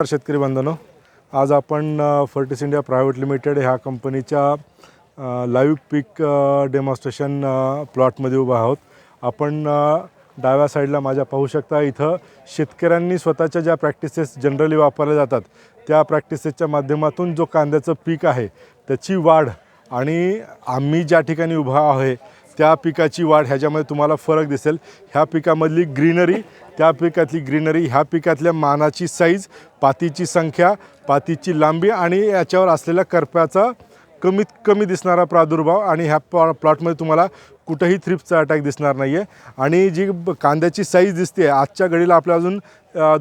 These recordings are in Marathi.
नमस्कार शेतकरी बांधवांनो आज आपण फर्टिस इंडिया प्रायव्हेट लिमिटेड ह्या कंपनीच्या लाईव्ह पीक डेमॉन्स्ट्रेशन प्लॉटमध्ये उभा आहोत. आपण डाव्या साईडला माझ्या पाहू शकता इथं शेतकऱ्यांनी स्वतःच्या ज्या प्रॅक्टिसेस जनरली वापरल्या जातात त्या प्रॅक्टिसेसच्या माध्यमातून जो कांद्याचं पीक आहे त्याची वाढ आणि आम्ही ज्या ठिकाणी उभा आहे त्या पिकाची वाढ ह्याच्यामध्ये तुम्हाला फरक दिसेल. ह्या पिकामधली ग्रीनरी त्या पिकातली ग्रीनरी ह्या पिकातल्या मानाची साईज पातीची संख्या पातीची लांबी आणि याच्यावर असलेल्या करप्याचा कमीत कमी दिसणारा प्रादुर्भाव आणि ह्या प्लॉ प्लॉटमध्ये तुम्हाला कुठंही थ्रिप्सचा अटॅक दिसणार नाही आहे आणि जी कांद्याची साईज दिसते आजच्या घडीला आपल्या अजून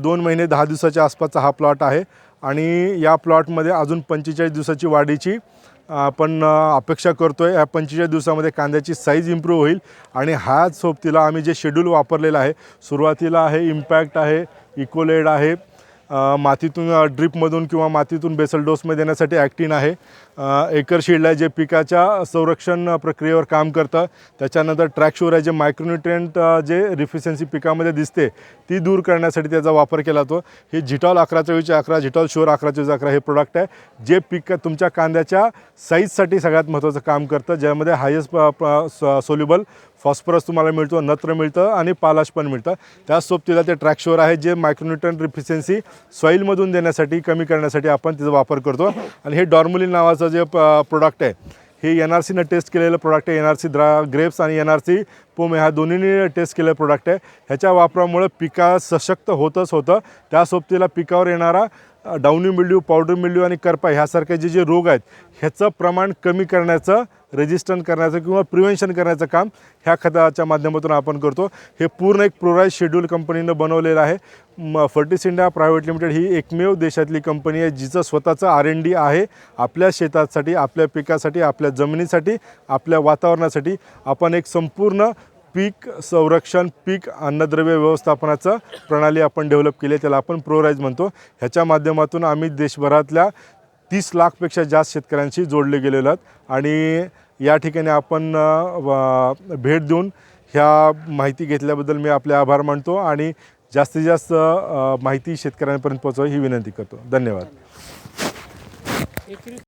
दोन महिने दहा दिवसाच्या आसपासचा हा प्लॉट आहे. आणि या प्लॉटमध्ये अजून पंचेचाळीस दिवसाची वाढीची आपण अपेक्षा करतो आहे या पंचेचाळीस दिवसामध्ये कांद्याची साईज इम्प्रूव्ह होईल आणि ह्याच सोबतीला आम्ही जे शेड्यूल वापरलेलं आहे सुरुवातीला आहे इम्पॅक्ट आहे इकोलेड आहे मातीतून ड्रिपमधून किंवा मातीतून बेसल डोसमध्ये देण्यासाठी ॲक्टिन आहे. एकर शील्ड जे पिकाच्या संरक्षण प्रक्रियेवर काम करतं त्याच्यानंतर ट्रॅकशोर आहे जे मायक्रोन्युट्रियंट जे रिफिशियन्सी पिकामध्ये दिसते ती दूर करण्यासाठी त्याचा वापर केला जातो. हे झिटॉल अकरा चोवीसशे अकरा झिटॉल शोर अकरा चोवीस अकरा हे प्रोडक्ट आहे. जे पिक तुमच्या कांद्याच्या साईजसाठी सगळ्यात महत्त्वाचं काम करतं ज्यामध्ये हायेस्ट सोल्युबल फॉस्फरस तुम्हाला मिळतो नत्र मिळतं आणि पालाश पण मिळतं. त्याच सोबतीला ते ट्रॅकशोर आहे जे मायक्रोन्युट्रन रिफिशियन्सी सॉईलमधून देण्यासाठी कमी करण्यासाठी आपण त्याचा वापर करतो. आणि हे डॉर्मुलिन नावाचं जे प्रोडक्ट आहे हे एन आर सीनं टेस्ट केलेलं प्रोडक्ट आहे एन आर सी द्रा ग्रेप्स आणि एन आर सी पोम ह्या दोन्हीने टेस्ट केलेलं प्रोडक्ट आहे. ह्याच्या वापरामुळं पिका सशक्त होतच होतं. त्या सोबतीला पिकावर येणारा डाऊनी मिल्ड्यू पावडर मिल्ड्यू आणि करपा ह्यासारखे जे जे रोग आहेत ह्याचं प्रमाण कमी करण्याचं रेजिस्टंट करण्याचं किंवा प्रिव्हेन्शन करण्याचं काम ह्या खताच्या माध्यमातून आपण करतो. हे पूर्ण एक प्रोराईज शेड्यूल कंपनीनं बनवलेलं आहे. म फर्टिस इंडिया प्रायव्हेट लिमिटेड ही एकमेव देशातली कंपनी आहे जिचं स्वतःचं आर एन डी आहे. आपल्या शेतासाठी आपल्या पिकासाठी आपल्या जमिनीसाठी आपल्या वातावरणासाठी आपण एक संपूर्ण पीक संरक्षण पीक अन्नद्रव्य व्यवस्थापनाचं प्रणाली आपण डेव्हलप केली आहे त्याला आपण प्रोराईज म्हणतो. ह्याच्या माध्यमातून आम्ही देशभरातल्या तीस लाखपेक्षा जास्त शेतकऱ्यांशी जोडले गेलेलो आहोत. आणि या ठिकाणी आपण भेट देऊन ह्या माहिती घेतल्याबद्दल मी आपले आभार मानतो आणि जास्तीत जास्त माहिती शेतकऱ्यांपर्यंत पोहोचव ही विनंती करतो. धन्यवाद.